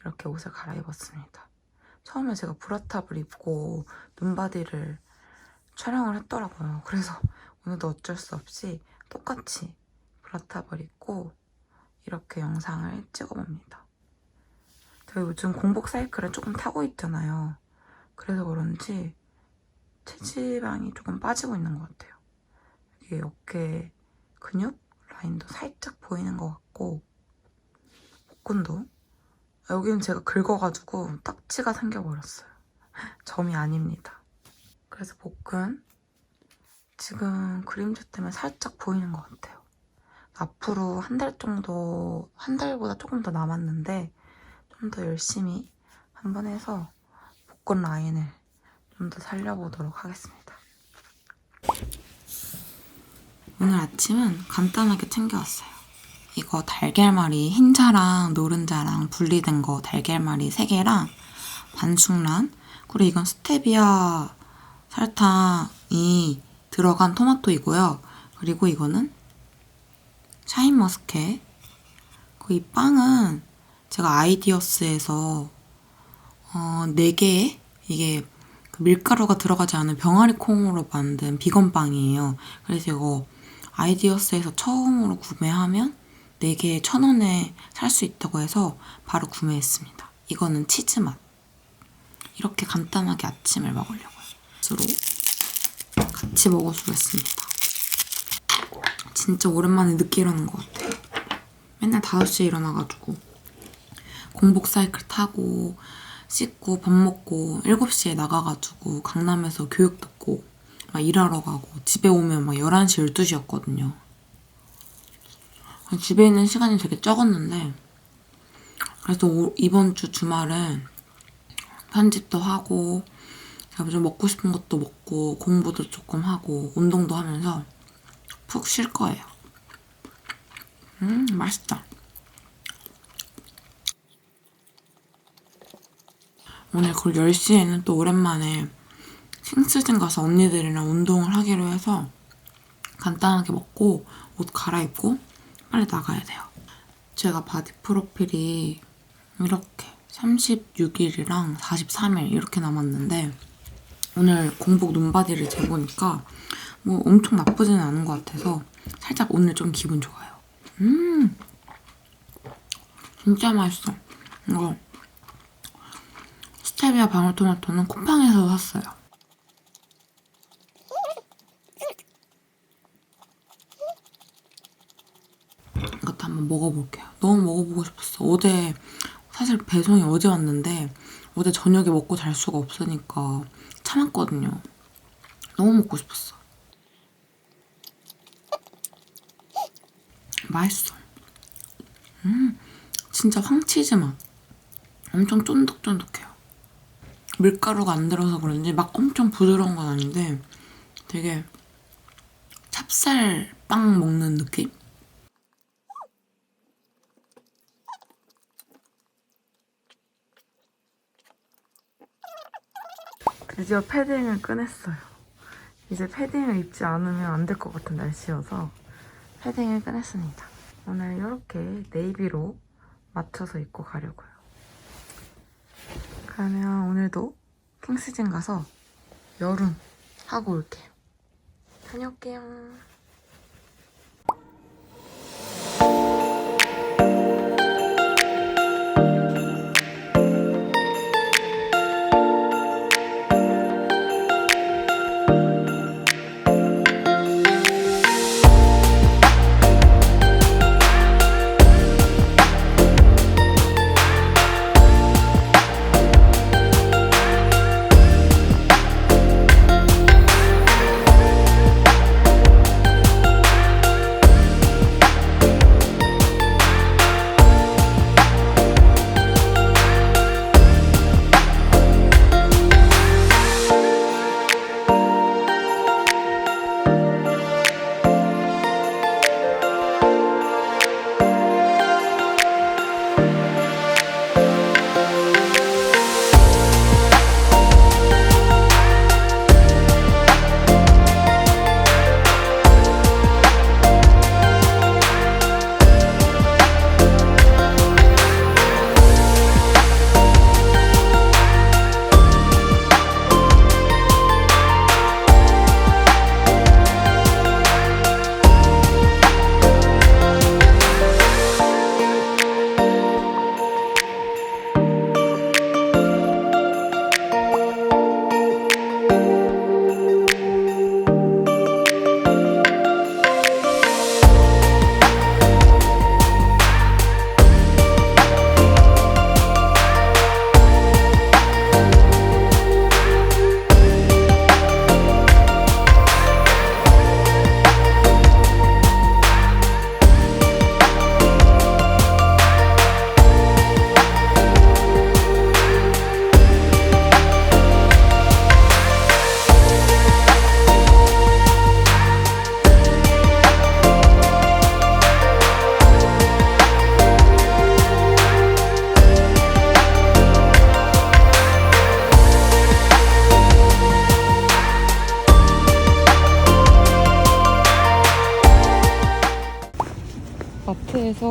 이렇게 옷을 갈아입었습니다. 처음에 제가 브라탑을 입고 눈바디를 촬영을 했더라고요. 그래서 오늘도 어쩔 수 없이 똑같이 브라탑을 입고 이렇게 영상을 찍어봅니다. 제가 요즘 공복 사이클을 조금 타고 있잖아요. 그래서 그런지 체지방이 조금 빠지고 있는 것 같아요. 이게 어깨 근육 라인도 살짝 보이는 것 같고 복근도 여기는 제가 긁어가지고 딱지가 생겨버렸어요. 점이 아닙니다. 그래서 복근 지금 그림자 때문에 살짝 보이는 것 같아요. 앞으로 한 달 정도, 한 달보다 조금 더 남았는데 좀 더 열심히 한번 해서 복근 라인을 좀 더 살려보도록 하겠습니다. 오늘 아침은 간단하게 챙겨왔어요. 이거 달걀말이 흰자랑 노른자랑 분리된 거 달걀말이 3개랑 반숙란 그리고 이건 스테비아 설탕이 들어간 토마토이고요. 그리고 이거는 샤인머스켓 그 이 빵은 제가 아이디어스에서 어, 4개의 이게 그 밀가루가 들어가지 않은 병아리 콩으로 만든 비건 빵이에요. 그래서 이거 아이디어스에서 처음으로 구매하면 4개에 1,000원에 살 수 있다고 해서 바로 구매했습니다. 이거는 치즈 맛. 이렇게 간단하게 아침을 먹으려고요. 같이 먹어주겠습니다. 진짜 오랜만에 늦게 일어난 것 같아요. 맨날 5시에 일어나가지고 공복 사이클 타고 씻고 밥 먹고 7시에 나가가지고 강남에서 교육 듣고 막 일하러 가고 집에 오면 막 11시, 12시였거든요. 집에 있는 시간이 되게 적었는데 그래서 오- 이번 주 주말은 편집도 하고 제가 좀 먹고 싶은 것도 먹고 공부도 조금 하고 운동도 하면서 푹 쉴 거예요. 음 맛있다. 오늘 그 10시에는 또 오랜만에 킹스진 가서 언니들이랑 운동을 하기로 해서 간단하게 먹고 옷 갈아입고 빨리 나가야 돼요. 제가 바디 프로필이 이렇게 36일이랑 43일 이렇게 남았는데 오늘 공복 눈바디를 재보니까 뭐 엄청 나쁘지는 않은 것 같아서 살짝 오늘 좀 기분 좋아요. 음 진짜 맛있어. 이거 스테비아 방울토마토는 쿠팡에서 샀어요. 이것도 한번 먹어볼게요. 너무 먹어보고 싶었어. 어제 사실 배송이 어제 왔는데 어제 저녁에 먹고 잘 수가 없으니까 참았거든요. 너무 먹고 싶었어. 맛있어. 음, 진짜 황치즈 맛. 엄청 쫀득쫀득해요. 밀가루가 안 들어서 그런지 막 엄청 부드러운 건 아닌데 되게 찹쌀 빵 먹는 느낌? 드디어 패딩을 꺼냈어요. 이제 패딩을 입지 않으면 안 될 것 같은 날씨여서 패딩을 꺼냈습니다. 오늘 이렇게 네이비로 맞춰서 입고 가려고요. 그러면 오늘도 킹스진 가서 여름 하고 올게요. 다녀올게요.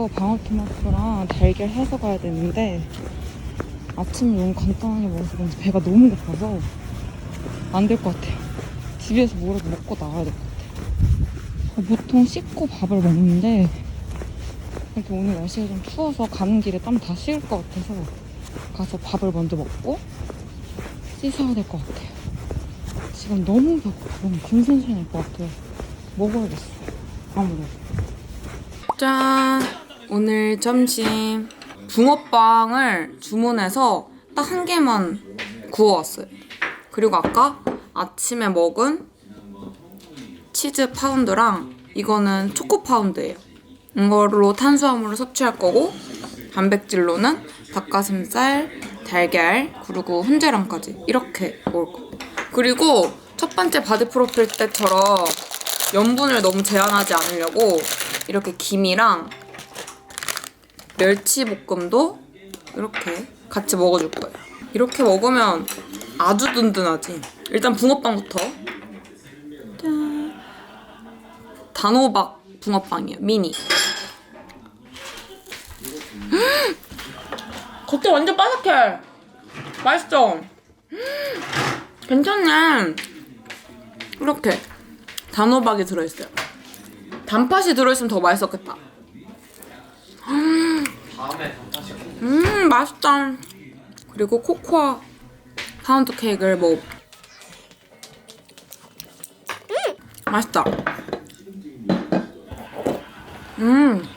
방울토마토랑 달걀 사서 가야 되는데 아침 너무 간단하게 먹어서 그런지 배가 너무 고파서 안 될 것 같아요. 집에서 뭐라도 먹고 나가야 될 것 같아요. 보통 씻고 밥을 먹는데 그래도 오늘 날씨가 좀 추워서 가는 길에 땀 다 식을 것 같아서 가서 밥을 먼저 먹고 씻어야 될 것 같아요. 지금 너무 배고파. 너무 금생생할 것 같아요. 먹어야겠어. 아무래도. 짠! 오늘 점심 붕어빵을 주문해서 딱 한 개만 구워왔어요. 그리고 아까 아침에 먹은 치즈 파운드랑 이거는 초코 파운드예요. 이걸로 탄수화물을 섭취할 거고 단백질로는 닭가슴살, 달걀, 그리고 훈제랑까지 이렇게 먹을 거. 그리고 첫 번째 바디 프로필 때처럼 염분을 너무 제한하지 않으려고 이렇게 김이랑 멸치 볶음도 이렇게 같이 먹어줄 거예요. 이렇게 먹으면 아주 든든하지. 일단 붕어빵부터. 짠. 단호박 붕어빵이에요. 미니. 겉에 완전 바삭해. 맛있어. 괜찮네. 이렇게 단호박이 들어있어요. 단팥이 들어있으면 더 맛있었겠다. 다음에 음 맛있다. 그리고 코코아 파운드 케이크를 먹어. 음 맛있다. 음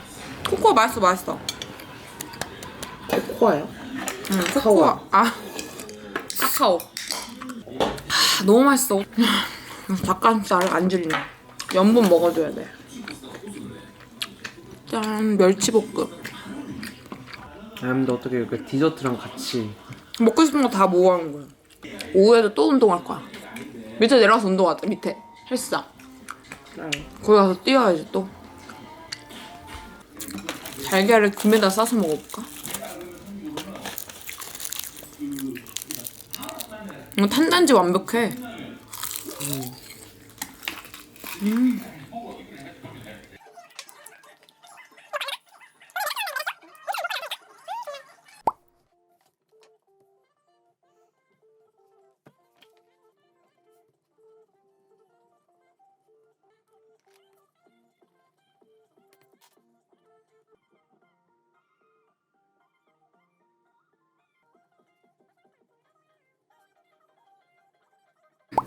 코코아 맛있어 맛있어. 코코아요? 응 코코아 아 카카오. 하, 너무 맛있어. 닭가슴살 안 질리네. 염분 먹어줘야 돼. 짠 멸치볶음. 아 근데 어떻게 이렇게 디저트랑 같이 먹고 싶은 거 다 모아놓은 거야. 오후에도 또 운동할 거야. 밑에 내려가서 운동하자, 밑에. 헬스장. 거기 가서 뛰어야지, 또. 달걀을 김에다 싸서 먹어볼까? 이거 탄단지 완벽해.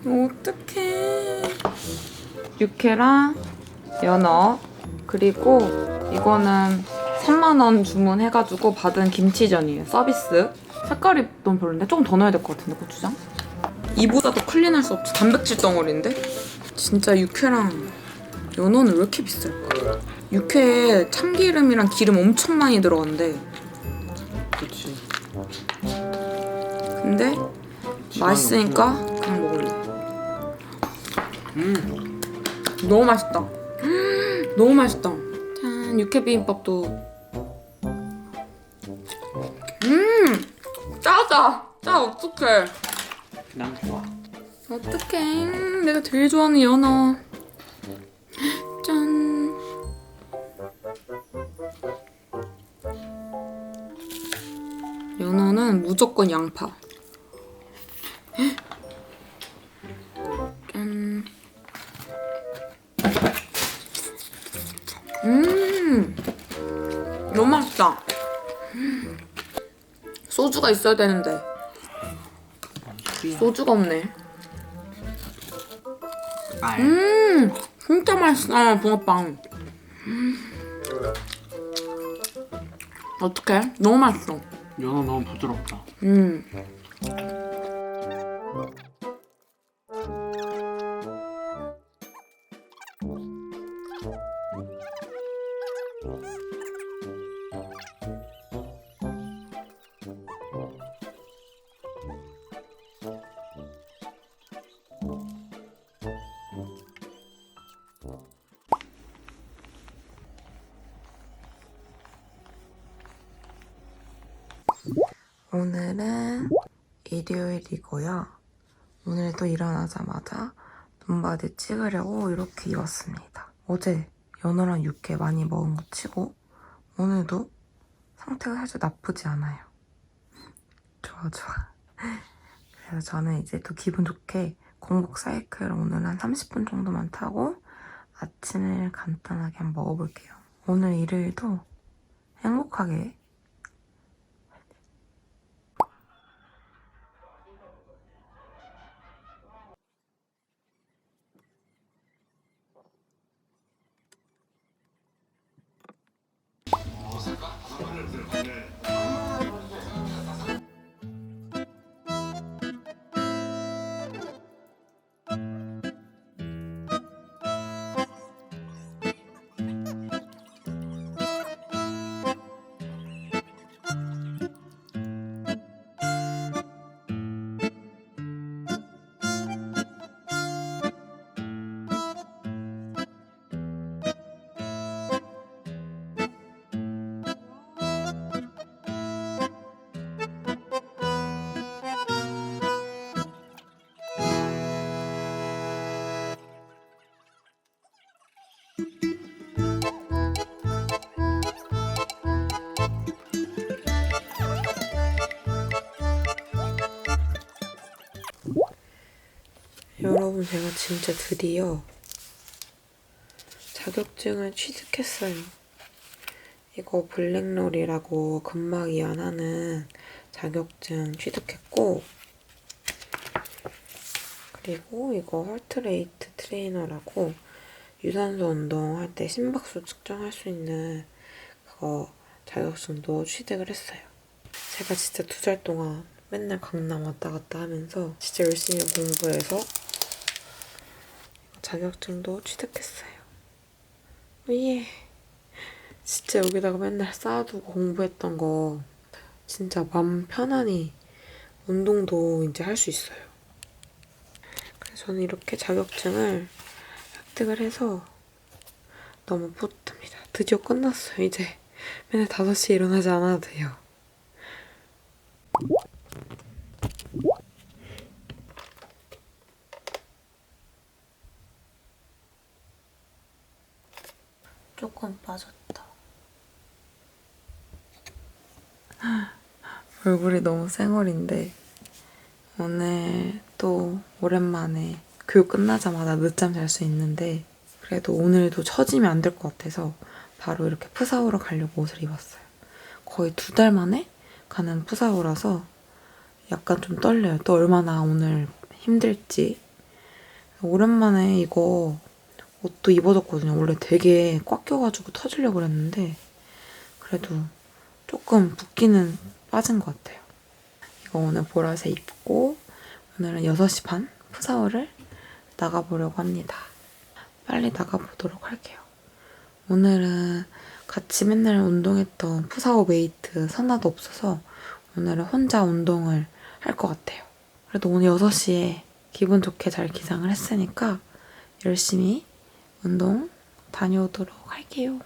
어떡해. 육회랑 연어 그리고 이거는 3만원 주문해가지고 받은 김치전이에요. 서비스. 색깔이 너무 별론데 조금 더 넣어야 될 것 같은데 고추장? 이보다 더 클린할 수 없지. 단백질 덩어리인데? 진짜 육회랑 연어는 왜 이렇게 비쌀까? 육회에 참기름이랑 기름 엄청 많이 들어간대. 그렇지 근데 맛있으니까. 음 너무 맛있다. 음, 너무 맛있다. 짠, 육회 비빔밥도. 음, 짜다. 짜 어떡해. 난 좋아 어떡해. 음, 내가 제일 좋아하는 연어. 짠. 연어는 무조건 양파. 소주가 있어야 되는데 소주가 없네. 알 음, 진짜 맛있어 붕어빵. 음. 어떡해? 너무 맛있어. 연어 너무 부드럽다 음. 일요일이고요. 오늘도 일어나자마자 눈바디 찍으려고 이렇게 입었습니다. 어제 연어랑 육회 많이 먹은 거 치고 오늘도 상태가 사실 나쁘지 않아요. 좋아, 좋아. 그래서 저는 이제 또 기분 좋게 공복 사이클 오늘 한 30분 정도만 타고 아침을 간단하게 한번 먹어볼게요. 오늘 일요일도 행복하게 여러분 제가 진짜 드디어 자격증을 취득했어요. 이거 블랙롤이라고 근막 이완하는 자격증 취득했고 그리고 이거 헐트레이트 트레이너라고 유산소 운동할 때 심박수 측정할 수 있는 그거 자격증도 취득을 했어요. 제가 진짜 두 달 동안 맨날 강남 왔다 갔다 하면서 진짜 열심히 공부해서 자격증도 취득했어요. 예. 진짜 여기다가 맨날 쌓아두고 공부했던 거 진짜 맘 편안히 운동도 이제 할 수 있어요. 그래서 저는 이렇게 자격증을 획득을 해서 너무 뿌듯합니다. 드디어 끝났어요. 이제 맨날 5시에 일어나지 않아도 돼요. 조금 빠졌다. 얼굴이 너무 쌩얼인데 오늘 또 오랜만에 교육 끝나자마자 늦잠 잘 수 있는데 그래도 오늘도 처지면 안 될 것 같아서 바로 이렇게 푸사오로 가려고 옷을 입었어요. 거의 두 달 만에 가는 푸사오라서 약간 좀 떨려요. 또 얼마나 오늘 힘들지. 오랜만에 이거 옷도 입어뒀거든요. 원래 되게 꽉 껴가지고 터지려고 그랬는데 그래도 조금 붓기는 빠진 것 같아요. 이거 오늘 보라색 입고 오늘은 6시 반 푸사오를 나가보려고 합니다. 빨리 나가보도록 할게요. 오늘은 같이 맨날 운동했던 푸사오 메이트 선아도 없어서 오늘은 혼자 운동을 할 것 같아요. 그래도 오늘 6시에 기분 좋게 잘 기상을 했으니까 열심히 운동 다녀오도록 할게요.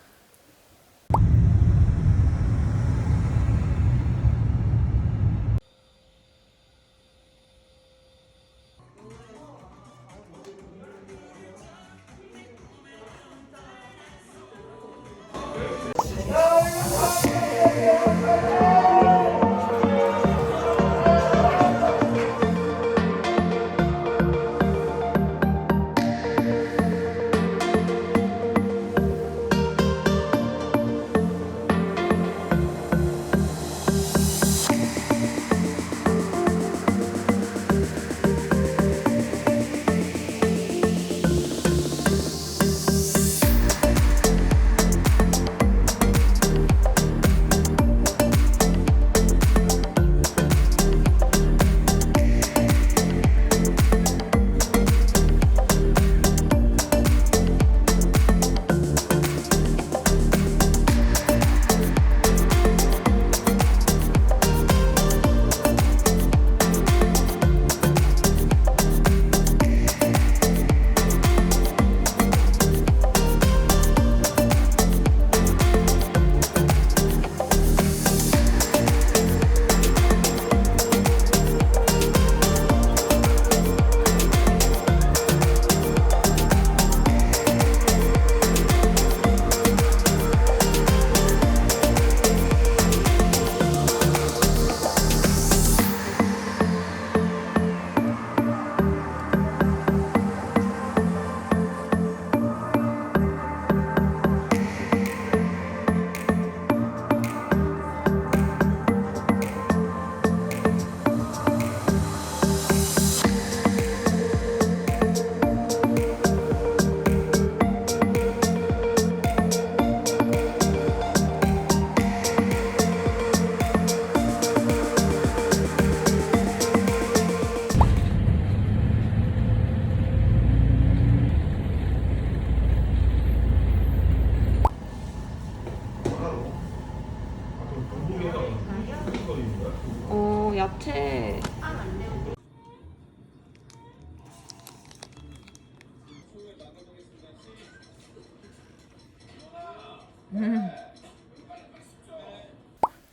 음.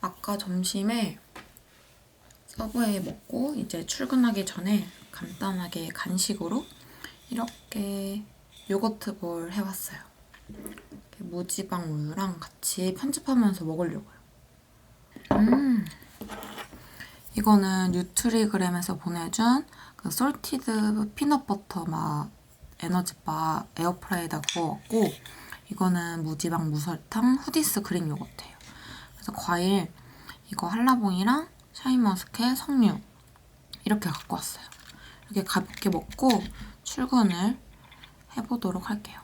아까 점심에 서브웨이 먹고 이제 출근하기 전에 간단하게 간식으로 이렇게 요거트 볼 해왔어요. 무지방 우유랑 같이 편집하면서 먹으려고요. 음. 이거는 뉴트리그램에서 보내준 그 솔티드 피넛버터 맛 에너지바 에어프라이다 구워왔고 이거는 무지방 무설탕 후디스 그릭 요거트예요. 그래서 과일 이거 한라봉이랑 샤인머스켓 석류 이렇게 갖고 왔어요. 이렇게 가볍게 먹고 출근을 해보도록 할게요.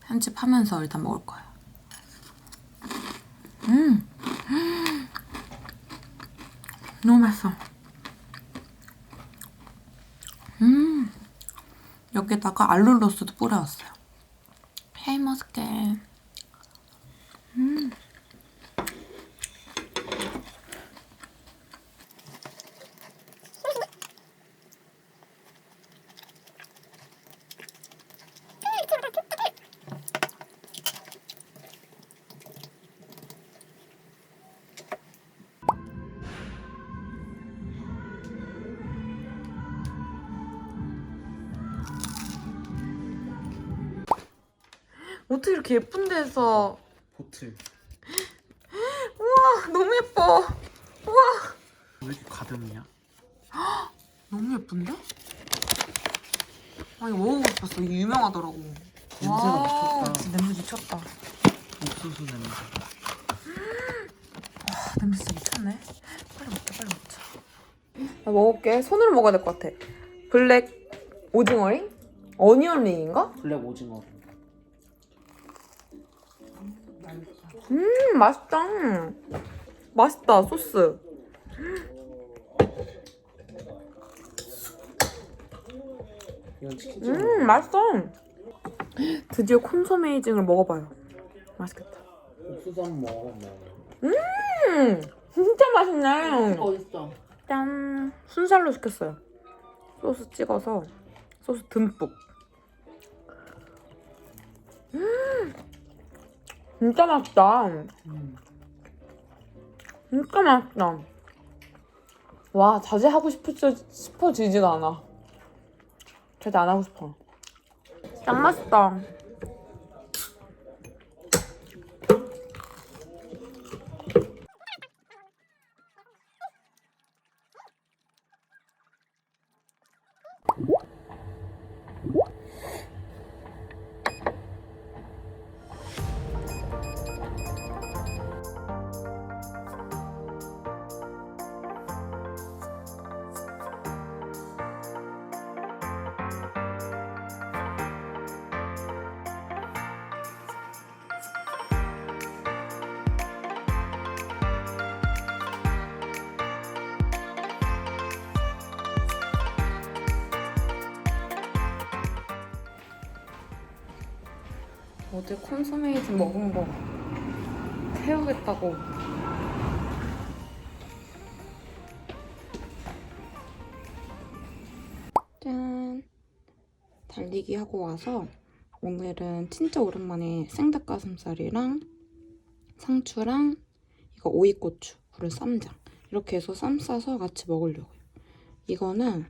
편집하면서 일단 먹을 거예요. 음, 너무 맛있어. 음, 여기다가 알룰로스도 뿌려왔어요. 샤인머스켓. 음. 어떻게 이렇게 예쁜 데서 보틀. 우와 너무 예뻐 왜 이렇게 가볍냐? 너무 예쁜데? 아 이거 먹어보고 싶었어 이게 유명하더라고 냄새가 와, 미쳤다. 진짜 냄새 미쳤다 옥수수 냄새. 아, 냄새 진짜 미쳤네 빨리 먹자 빨리 먹자 나 먹을게 손으로 먹어야 될 것 같아 블랙 오징어링? 어니언 링인가? 블랙 오징어. 음 맛있다 맛있다 소스. 음 맛있어 드디어 콘소메이징을 먹어봐요 맛있겠다 옥수수 한번 먹어. 뭐. 음 진짜 맛있네 어딨어? 짠 순살로 시켰어요 소스 찍어서 소스 듬뿍 음 진짜 맛있다. 음. 진짜 맛있다. 와 자제하고 싶어지, 싶어지지가 않아. 자제 안 하고 싶어. 짱 맛있다 어제 콘소메이즈 먹은 거 태우겠다고. 짠. 달리기 하고 와서 오늘은 진짜 오랜만에 생닭가슴살이랑 상추랑 이거 오이고추 그리고 쌈장. 이렇게 해서 쌈 싸서 같이 먹으려고요. 이거는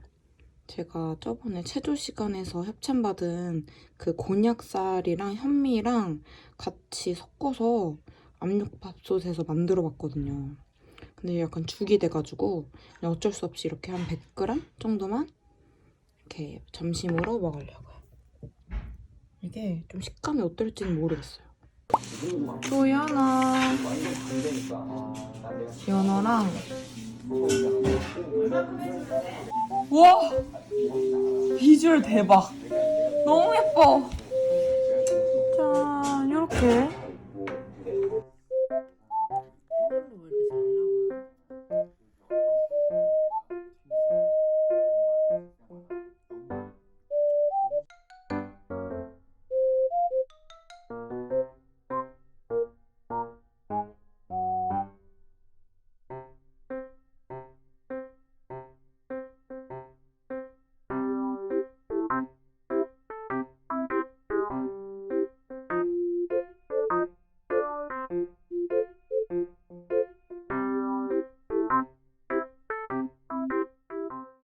제가 저번에 체조 시간에서 협찬받은 그 곤약살이랑 현미랑 같이 섞어서 압력밥솥에서 만들어 봤거든요. 근데 약간 죽이 돼가지고 어쩔 수 없이 이렇게 한 100g 정도만 이렇게 점심으로 먹으려고요. 이게 좀 식감이 어떨지는 모르겠어요. 조연아, 연어랑 와 비주얼 대박. 너무 예뻐. 짠 이렇게